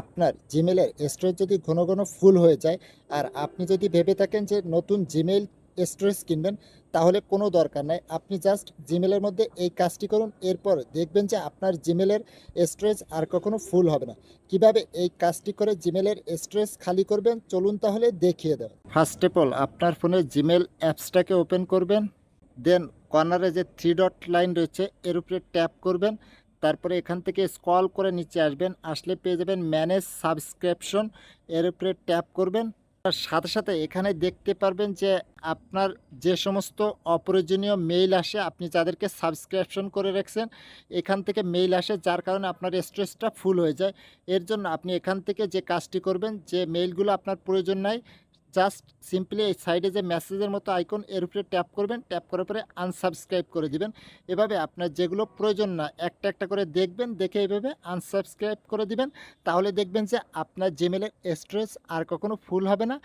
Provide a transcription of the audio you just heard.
আপনার জিমেলের স্টোরেজ যদি ঘন ঘন ফুল হয়ে যায়, আর আপনি যদি ভেবে থাকেন যে নতুন জিমেল স্টোরেজ কিনবেন, তাহলে কোনো দরকার নাই। আপনি জাস্ট জিমেলের মধ্যে এই কাজটি করুন, এরপর দেখবেন যে আপনার জিমেলের স্টোরেজ আর কখনো ফুল হবে না। কীভাবে এই কাজটি করে জিমেলের স্টোরেজ খালি করবেন, চলুন তাহলে দেখিয়ে দেব ফার্স্ট অফ অল আপনার ফোনে জিমেল অ্যাপসটাকে ওপেন করবেন দেন কর্নারে যে থ্রি ডট লাইন রয়েছে, এর উপরে ট্যাপ করবেন তারপরে এখান থেকে স্ক্রল করে নিচে আসবেন, আসলে পেয়ে যাবেন ম্যানেজ সাবস্ক্রিপশন এর উপরে ট্যাপ করবেন। তার সাথে সাথে এখানে দেখতে পারবেন যে আপনার যে সমস্ত অপ্রয়োজনীয় মেইল আসে, আপনি যাদেরকে সাবস্ক্রিপশন করে রাখছেন, এখান থেকে মেইল আসে, যার কারণে আপনার স্ট্রেসটা ফুল হয়ে যায়। এর জন্য আপনি এখান থেকে যে কাজটি করবেন, যে মেইলগুলো আপনার প্রয়োজন নাই জাস্ট সিম্পলি এই সাইডে যে মেসেজের মতো আইকন, এর উপরে ট্যাপ করবেন, ট্যাপ করার পরে আনসাবস্ক্রাইব করে দিবেন। এভাবে আপনার যেগুলো প্রয়োজন না, একটা একটা করে দেখবেন, দেখে এভাবে আনসাবস্ক্রাইব করে দিবেন। তাহলে দেখবেন যে আপনার জিমেলের স্টোরেজ আর কখনো ফুল হবে না।